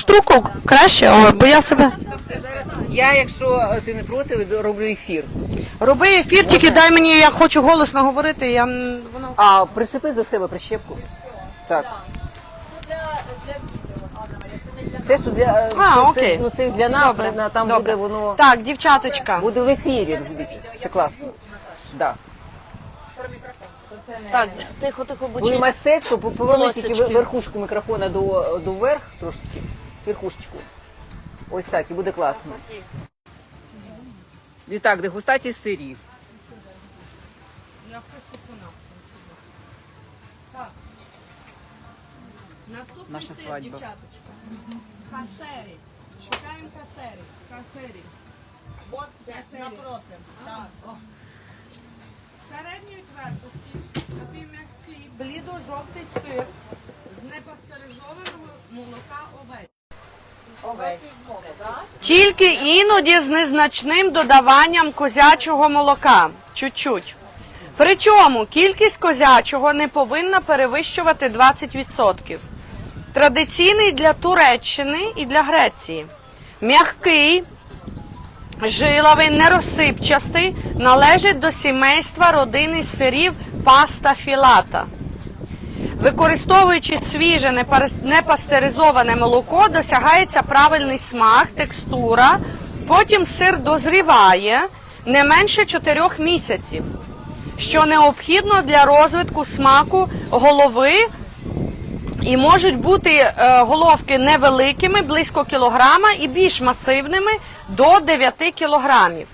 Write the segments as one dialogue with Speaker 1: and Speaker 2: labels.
Speaker 1: штуку краще, о, бо я себе.
Speaker 2: Я, якщо ти не проти, роблю ефір.
Speaker 1: Роби ефір, тільки дай мені, я хочу голосно говорити, я м, воно.
Speaker 2: А прищепи до себе прищепку. Так. Це ж для, е,
Speaker 1: А,
Speaker 2: це,
Speaker 1: окей.
Speaker 2: Це, ну, це для нас,
Speaker 1: Добре,
Speaker 2: на- там
Speaker 1: добре.
Speaker 2: буде воно
Speaker 1: Так, дівчаточка.
Speaker 2: буде в ефірі, розумієте. Це класно. Да.
Speaker 1: Так, тихо, тихо,
Speaker 2: Буде
Speaker 1: бочись.
Speaker 2: мистецтво, по- поверни тільки верхушку мікрофона до, до вверх трошки. Верхушечку. Ось так, і буде класно. І так, дегустація сирів. Наступний Наша свадьба.
Speaker 3: Касері. Шукаємо касері. Касері. От напроти. Так. Середньої твердості напівм'який блідо-жовтий сир з непастеризованого молока овець.
Speaker 1: Тільки іноді з незначним додаванням козячого молока. Чуть-чуть. Причому кількість козячого не повинна перевищувати 20%. Традиційний для Туреччини і для Греції. М'який, жиловий, нерозсипчастий, належить до сімейства родини сирів паста філата. Використовуючи свіже непастеризоване молоко, досягається правильний смак, текстура. Потім сир дозріває не менше 4 місяців, що необхідно для розвитку смаку голови. І можуть бути е, головки невеликими, близько кілограма, і більш масивними до 9 кілограмів.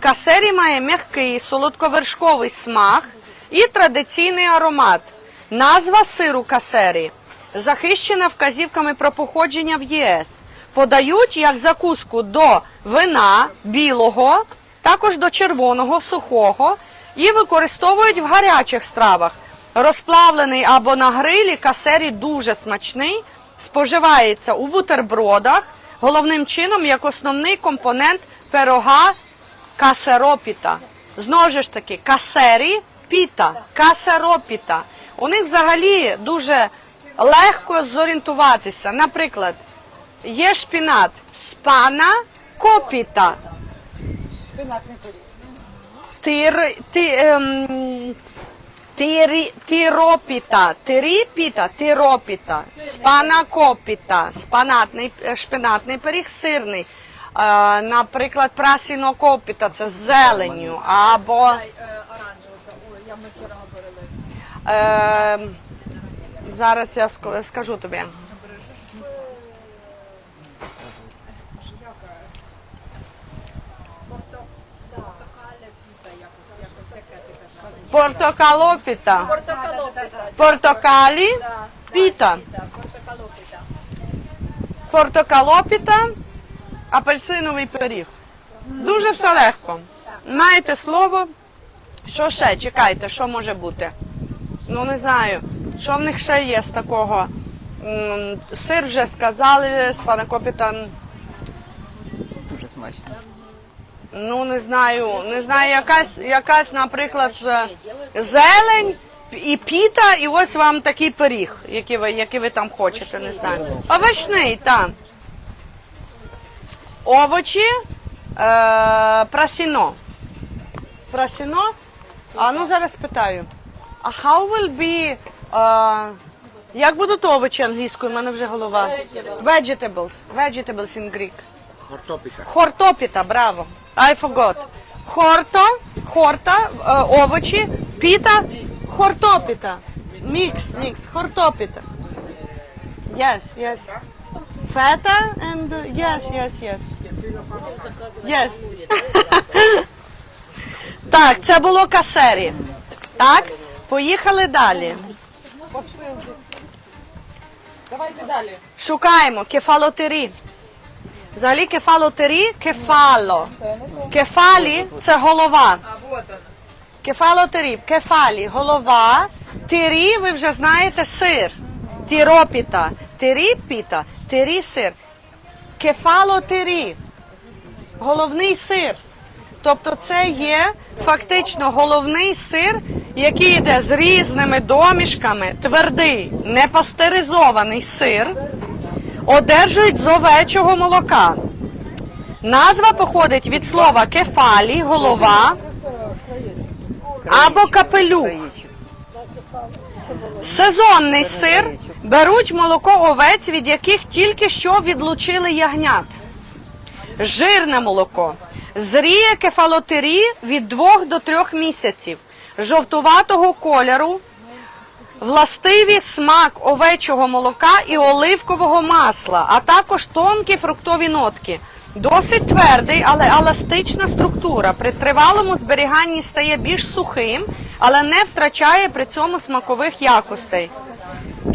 Speaker 1: Касері має м'який солодковершковий смак і традиційний аромат. Назва сиру касері захищена вказівками про походження в ЄС. Подають як закуску до вина білого, також до червоного сухого і використовують в гарячих стравах. Розплавлений або на грилі касері дуже смачний, споживається у бутербродах, головним чином як основний компонент пирога касеропіта. Знову ж таки, касері піта, касеропіта. У них взагалі дуже легко зорієнтуватися. Наприклад, є шпінат, шпана копіта. Тир, ти, ем, тирі, тиропіта, тиріпіта, тиропіта, спанакопіта, спанатний, е, шпинатний пиріг, сирний. Е, наприклад, прасінокопіта, це з зеленню, або е, зараз я ск- скажу тобі. Портокалопіта. Портокалі. Піта. Портокалопіта. Апельсиновий пиріг. Дуже все легко. Маєте слово. Що ще? Чекайте, що може бути? Ну не знаю. Що в них ще є з такого? М, Сир вже сказали, з панакопіта.
Speaker 2: Дуже смачно.
Speaker 1: Ну не знаю, не знаю, якась, якась, наприклад, зелень і піта, і ось вам такий пиріг, який ви, який ви там хочете, не знаю. Овочний, так. Овочі, е, прасіно. Прасіно. А ну зараз питаю. А how will be, е, як будуть овочі англійською? У мене вже голова. Vegetables. Vegetables in Greek.
Speaker 4: Хортопіка.
Speaker 1: Хортопіта, браво. I forgot. Хорто, хорта, е, овочі, піта, хортопіта. Мікс, мікс, хортопіта. Yes, yes. Фета and uh, yes, yes, yes. Yes. так, це було касері. Так, поїхали далі.
Speaker 3: Давайте далі.
Speaker 1: Шукаємо кефалотері. Взагалі кефалотері кефало. Кефалі це голова. Кефалотері, кефалі, голова. Тирі, ви вже знаєте, сир. Тіропіта. Тирі піта, тирі сир. Кефалотері. Головний сир. Тобто це є фактично головний сир, який йде з різними домішками, твердий, непастеризований сир.
Speaker 3: одержують з овечого молока. Назва походить від слова кефалі, голова або капелюх. Сезонний сир беруть молоко овець, від яких тільки що відлучили ягнят. Жирне молоко. Зріє кефалотирі від 2 до 3 місяців. Жовтуватого кольору. Властиві смак овечого молока і оливкового масла, а також тонкі фруктові нотки. Досить твердий, але еластична структура. При тривалому зберіганні стає більш сухим, але не втрачає при цьому смакових якостей.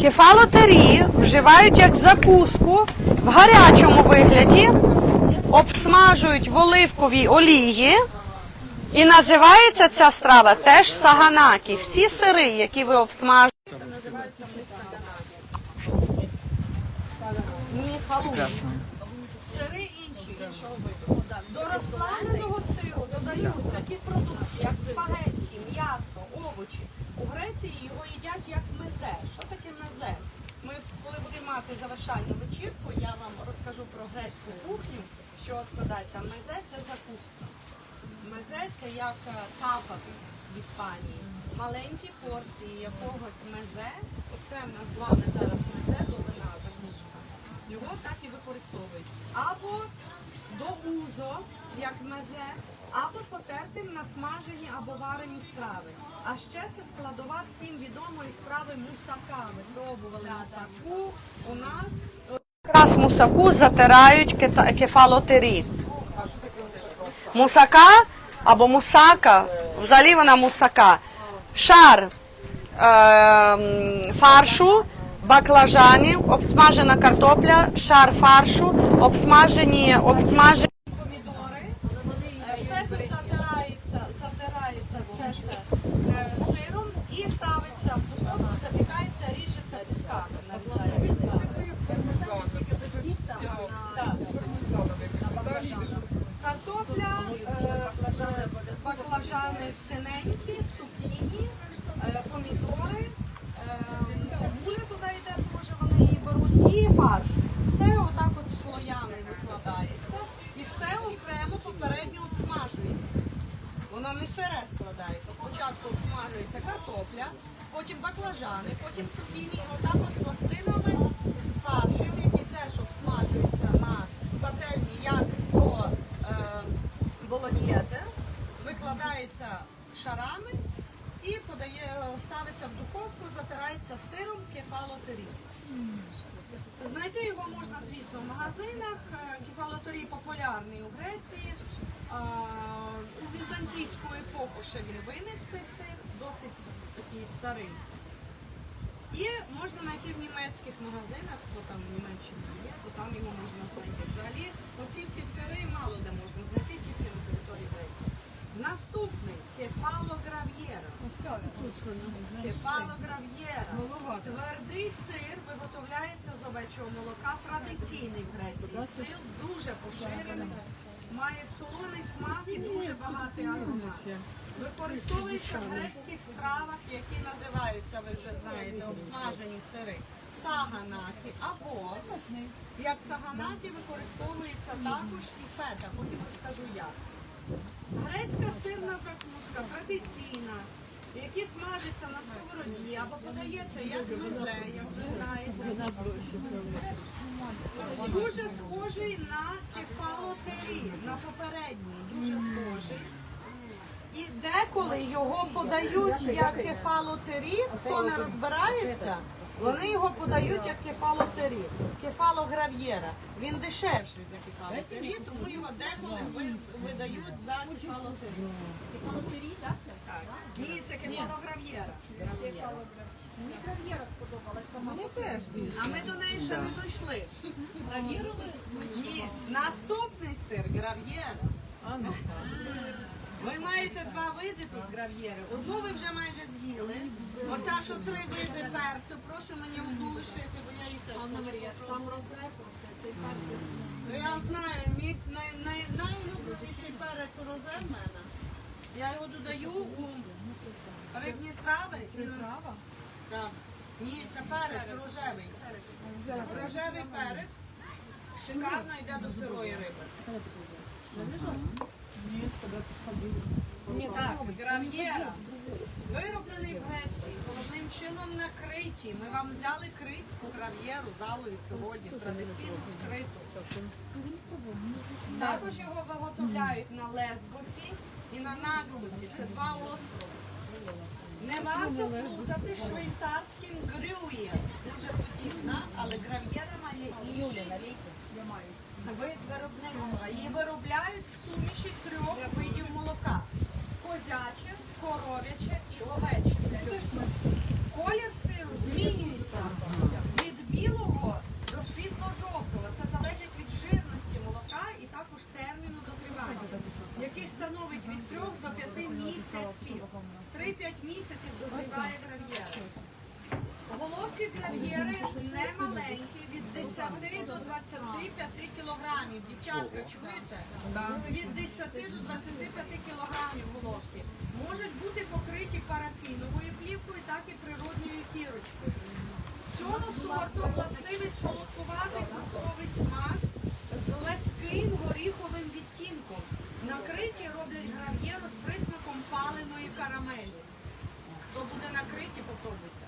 Speaker 3: Кефалотері вживають як закуску в гарячому вигляді, обсмажують в оливковій олії. І називається ця страва теж саганакі. Всі сири, які ви обсмажуєте.
Speaker 2: Прекрасно.
Speaker 1: Сири інші іншого виду. До розплавленого сиру додають такі продукти, як спагетті, м'ясо, овочі. У Греції його їдять як мезе. Що таке мезе? Ми, коли будемо мати завершальну вечірку, я вам розкажу про грецьку кухню, що складається. Мезе це закуска. Мезе це як е, тапас в Іспанії. Маленькі порції якогось мезе. Оце в нас з вами зараз мезе, долина закуска. Його так і використовують. Або до узо, як мезе, або потертим на смажені або варені страви. А ще це складова всім відомої страви мусака. Ви пробували мусаку у нас.
Speaker 3: Якраз мусаку затирають кета- кефалотері. Мусака або мусака, взагалі вона мусака. Шар е, фаршу, баклажанів, обсмажена картопля, шар фаршу, обсмажені, обсмажені
Speaker 1: помідори. Е, Все це затирається, затирається все це е, сиром і ставиться в духовку, запікається, ріжеться кусками. Картопля, е, з- баклажани синенькі, цукіні, е, помідори, е, цибуля туди йде, може вони її беруть, і фарш. Все отак от слоями викладається і все окремо попередньо обсмажується. Воно не сире складається. Спочатку картопля, потім баклажани, потім цукіні, і отак от пластинами з фаршем, який теж обсмажується на пательні, як до е, болоньєзе, викладається шарами і подає, ставиться в духовку, затирається сиром кефалотері. Знайти його можна, звісно, в магазинах. Е, Кефалоторій популярний у Греції. У візантійську епоху ще він виник цей сир, старий. І можна знайти в німецьких магазинах, хто там в Німеччині є, то там його можна знайти. Взагалі, оці всі сири мало де можна знайти тільки на території Греції. Наступний кефалограв'єра. Кефалограв'єра. Твердий сир виготовляється з овечого молока, традиційний в Греції. Сир дуже поширений, має солоний смак і дуже багатий аромат. Використовується в грецьких стравах, які називаються, ви вже знаєте, обсмажені сири. Саганаки або як саганаки використовується також і фета. Потім розкажу як. Грецька сирна закуска традиційна, які смажаться на сковороді або подається як мезе, як ви знаєте. Дуже схожий на кефалотері, на попередній, дуже схожий. І деколи його подають як кефалотері, хто не розбирається, вони його подають як кефалотері, кефалограв'єра. Він дешевший за кефалотері, тому його деколи ви- видають за кефалотері.
Speaker 5: Кефалотері, так це?
Speaker 1: Ні, це кефалограв'єра.
Speaker 5: Мені грав'єра сподобалася.
Speaker 6: Мені теж більше.
Speaker 1: А ми до неї ще не дійшли.
Speaker 5: Грав'єру ви
Speaker 1: Ні, наступний сир грав'єра. Ви маєте два види тут грав'єри. Одну ви вже майже з'їли. Оця, що три види перцю. Прошу мені одну лишити, бо я її теж хочу.
Speaker 5: там цей перцю.
Speaker 1: Ну, Я знаю, мій най, най, найулюбленіший перець розе в мене. Я його додаю у рибні страви.
Speaker 5: Трава?
Speaker 1: Так. Ні, це перець рожевий. Рожевий перець. Шикарно йде до сирої риби. Так, грав'єра. Вироблений в Греції, головним чином на криті. Ми вам взяли критську грав'єру залою сьогодні, традиційну скриту. Також його виготовляють на Лесбосі і на Наксусі. Це два острови. Не варто плутати швейцарським грює. Дуже подібна, але грав'єра має інший вид виробництва. Її виробляють суміші трьох видів молока: козяче, коров'яче і овече. Колір сиру змінюється від білого до світло-жовтого. Це залежить від жирності молока і також терміну дозрівання, який становить від 3 до 5 місяців. 3-5 місяців дозріває грав'єра. Головки грав'єри не маленькі, від 10 до 25 кілограмів. Дівчатка, чуєте? Від 10 до 25 кілограмів головки. Можуть бути покриті парафіновою плівкою, так і природньою кірочкою. Цього сорту властивий солодкуватий фруктовий смак з легким горіховим відтінком. Накриті роблять грав'єру з присмаком паленої карамелі. Хто буде накриті, попробуйте.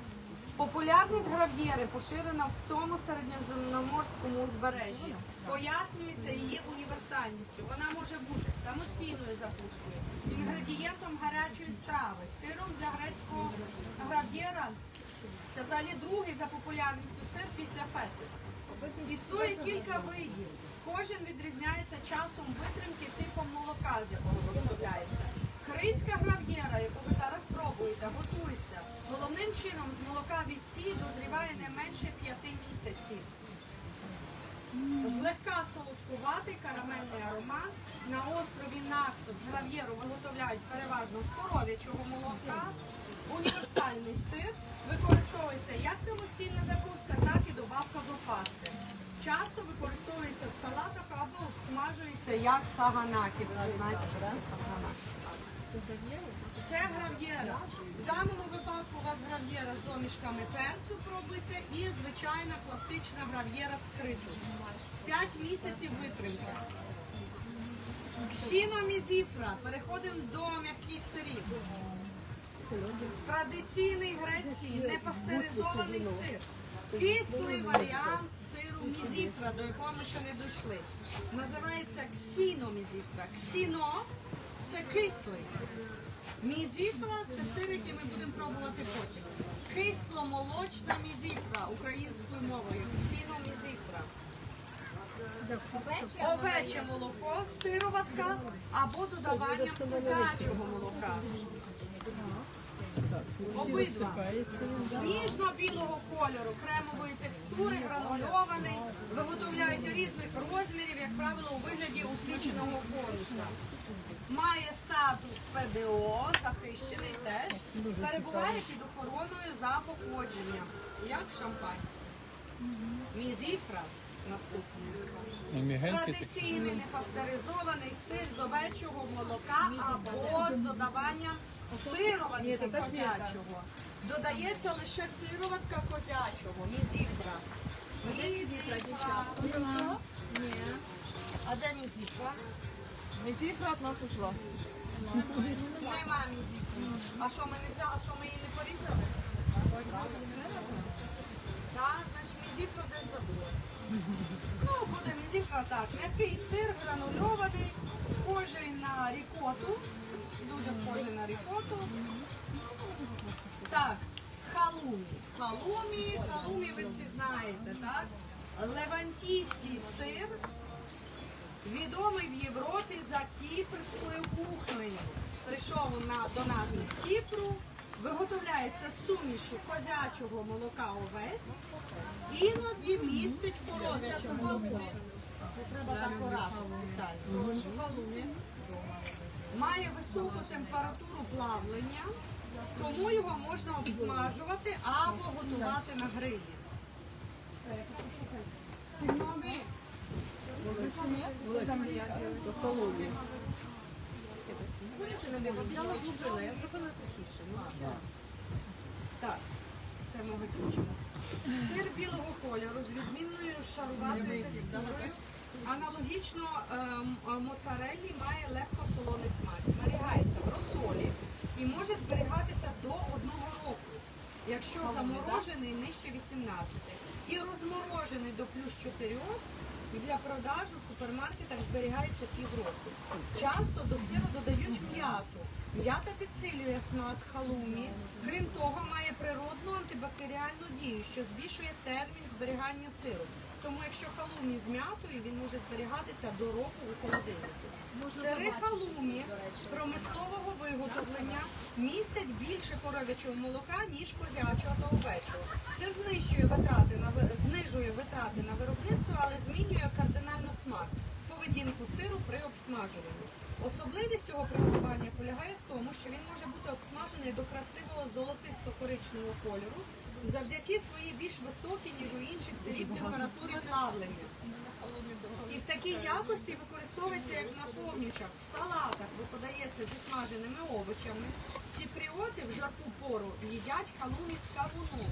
Speaker 1: Популярність грав'єри поширена в всьому середньоземноморському узбережжі. Пояснюється її універсальністю. Вона може бути самостійною закускою, інгредієнтом гарячої страви, сиром для грецького грав'єра. Це взагалі другий за популярністю сир після фети. Існує кілька видів. Кожен відрізняється часом витримки типом молока, з якого виготовляється. Крицька грав'єра, яку ви зараз пробуєте, готується. Головним чином з молока вівці дозріває не менше 5 місяців. Злегка солодкуватий карамельний аромат. На острові Наксов грав'єру виготовляють переважно з коров'ячого молока. Універсальний сир використовується як самостійна закуска, так і добавка до пасти. Часто використовується в салатах або смажується як саганаки. Ви знаєте, що саганаки. Це грав'єра. В даному випадку у вас грав'єра з домішками перцю пробуйте і звичайна класична грав'єра з криту. П'ять місяців витримки. Ксіномізіфра. Переходимо до м'яких сирів. Традиційний грецький непастеризований сир. Кислий варіант сиру мізіфра, до якого ми ще не дійшли. Називається ксіномізіфра. Ксіно це кислий. Мізіфра це сир, який ми будемо пробувати потім. Кисло-молочна мізіфра українською мовою. Сіно мізіфра. Овече молоко, сироватка або додаванням козачого молока. Обидва. Сніжно-білого кольору, кремової текстури, гранульований, виготовляють різних розмірів, як правило, у вигляді усіченого конуса. Має статус ПДО, захищений теж, перебуває під охороною за походженням, як шампанське. Мізіфра наступний. Традиційний непастеризований сир з овечого молока або з додаванням сироватки козячого. Додається лише сироватка козячого, мізіфра. Мізіфра. А де мізіфра?
Speaker 2: Мізіфра від нас ушла.
Speaker 1: Нема мізіфри. А що ми не взяли, а що ми її не порізали? Так, значить мізіфру десь забули. Ну, буде мізіфра так. М'який сир гранульований, схожий на рікоту. Дуже схожий на рікоту. Так, халумі. Халумі, халумі ви всі знаєте, так? Левантійський сир, відомий в Європі за кіпрською кухнею. Прийшов на, до нас із Кіпру, виготовляється з суміші козячого молока овець, іноді містить коров'яче молоко. Це треба так орати спеціально. Має високу температуру плавлення, тому його можна обсмажувати або готувати на грилі. Ми. Так. це мого дівчина. Сир білого кольору з відмінною шаруватою текстурою. Аналогічно ем, моцареллі має легко солоний смак. Зберігається в розсолі і може зберігатися до одного року, якщо заморожений нижче 18 і розморожений до плюс 4 для продажу в супермаркетах зберігається півроку. Часто до сиру додають м'яту. М'ята підсилює смак халумі. Крім того, має природну антибактеріальну дію, що збільшує термін зберігання сиру. Тому якщо халумі з м'ятою, він може зберігатися до року у холодильнику. Сири халумі промислового виготовлення містять більше коров'ячого молока, ніж козячого та овечого. Це знищує витрати на знижує витрати на виробництво, але змінює кардинально смак, поведінку сиру при обсмажуванні. Особливість цього приготування полягає в тому, що він може бути обсмажений до красивого золотисто-коричневого кольору завдяки своїй більш високій, ніж у інших сирів температурі плавлення. І в такій якості використовується як наповнювач в салатах, бо подається зі смаженими овочами. Кіпріоти в жарку пору їдять халумі з кавуном.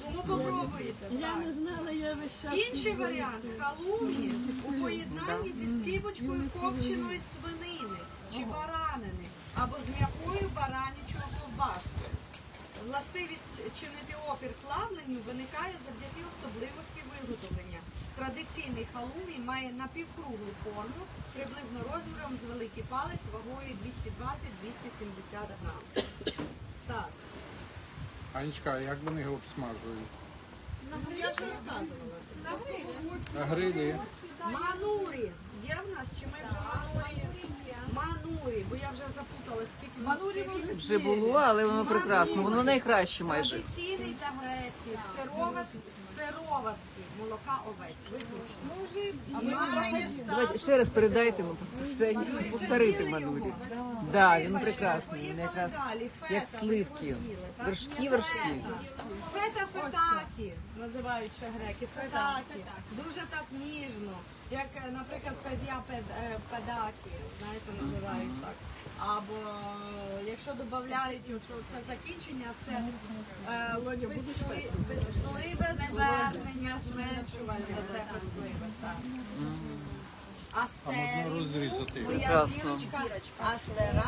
Speaker 1: Тому попробуйте.
Speaker 5: Я
Speaker 1: так.
Speaker 5: не знала, я весь час.
Speaker 1: Інший варіант халумі у поєднанні зі скибочкою копченої свинини чи баранини або з м'якою баранячою ковбаскою. Властивість чинити опір плавленню виникає завдяки особливості виготовлення. Традиційний халумі має напівкруглу форму, приблизно розміром з великий палець вагою 220-270 грам. Так,
Speaker 6: Анечка, а як вони його обсмажують?
Speaker 1: ну я ж розказувала.
Speaker 6: На грилі.
Speaker 1: Манурі. Є в нас чи ми вже манурі? Манурі, бо я вже запутала, скільки манурі
Speaker 2: Вже було, але воно прекрасно. Воно найкраще майже.
Speaker 1: Традиційний для Греції, сироват, сироватки, молока овець, виключно. Має
Speaker 2: Давайте ще раз передайте йому повторити манурі. Да, він прекрасний. Він якраз
Speaker 1: фета,
Speaker 2: як
Speaker 1: ви
Speaker 2: сливки.
Speaker 1: так?
Speaker 2: Вершки, вершки.
Speaker 1: Фета фетакі, називають ще греки. Фетакі. Дуже так ніжно. Як, е, наприклад, педя пед- е, знаєте, називають так. Або е, якщо додають це закінчення, це е, звернення, зменшування безсливе. так. Моя зірочка, астера,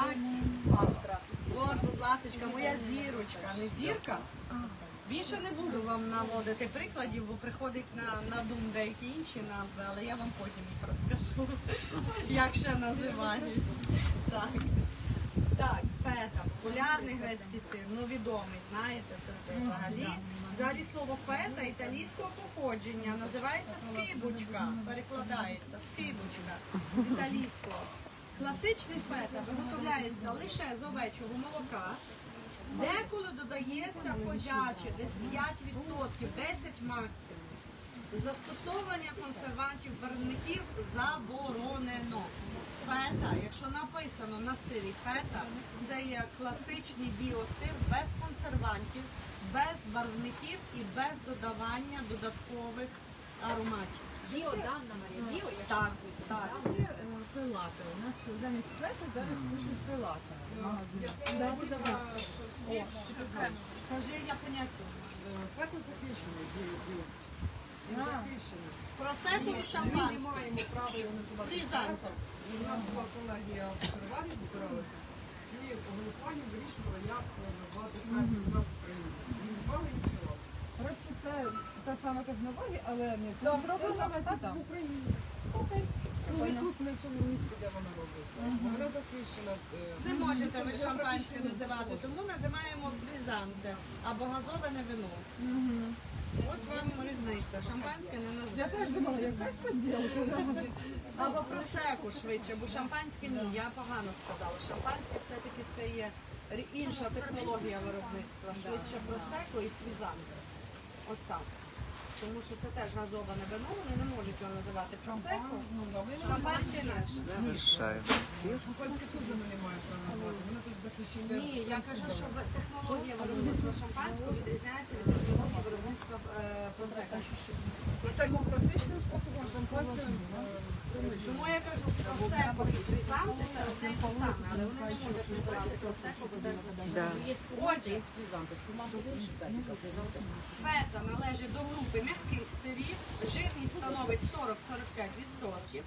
Speaker 1: астра. От, будь ласочка, моя зірочка, не зірка. Більше не буду вам наводити прикладів, бо приходить на, на дум деякі інші назви, але я вам потім їх розкажу, як ще називають. Так. Так, фета, популярний грецький сир, ну відомий, знаєте, це взагалі. Взагалі слово фета італійського походження називається скибочка, перекладається скибочка з італійського. Класичний фета виготовляється лише з овечого молока. Деколи додається козяче, десь 5%, 10 максимум. Застосовування консервантів барвників заборонено. Фета, якщо написано на сирі фета, це є класичний біосир без консервантів, без барвників і без додавання додаткових ароматів.
Speaker 5: Діо, Данна Марія, Діо, як
Speaker 1: Так, так.
Speaker 7: Филати. У нас замість флети зараз пишуть в. Да, да, да.
Speaker 1: Кажи, я поняття.
Speaker 8: Фета захищена,
Speaker 7: А.
Speaker 8: захищена.
Speaker 1: Просеку і
Speaker 8: Ми не
Speaker 1: шампанське.
Speaker 8: маємо права його називати
Speaker 1: Фрізанка.
Speaker 8: І в нас була колегія обсерварів збиралася. І голосуванням вирішували, як назвати фету у нас в Україні. І назвали її філат.
Speaker 7: Коротше, це та сама технологія, але не тут
Speaker 8: Те
Speaker 7: та там.
Speaker 8: в Україні.
Speaker 7: Окей.
Speaker 8: Ну, не тут, не в цьому місці, де вона робиться. Вона захищена. е,
Speaker 1: Не можете ви шампанське називати, тому називаємо фрізанте або газоване вино. Ось вам різниця. Шампанське не
Speaker 7: Я
Speaker 1: називаємо.
Speaker 7: теж думала, якась поділка. да.
Speaker 1: Або просеку швидше, бо шампанське ні, я погано сказала. Шампанське все-таки це є р- інша технологія виробництва. Швидше просеку і фрізанте. Ось так. Тому що це теж газоване вино, вони не можуть його називати просеку. Шампанське ні.
Speaker 8: Шампанське теж ми не маємо права назвати. Вона тут захищена.
Speaker 1: Ні, я кажу, що технологія виробництва шампанського відрізняється від технології виробництва е, просеку.
Speaker 8: І таким класичним способом е,
Speaker 1: Тому я кажу, просеко і фрізанти це одне і те саме, але вони не можуть називати просеко, бо теж. Отже, фета належить до групи м'яких сирів, жирність становить 40-45%.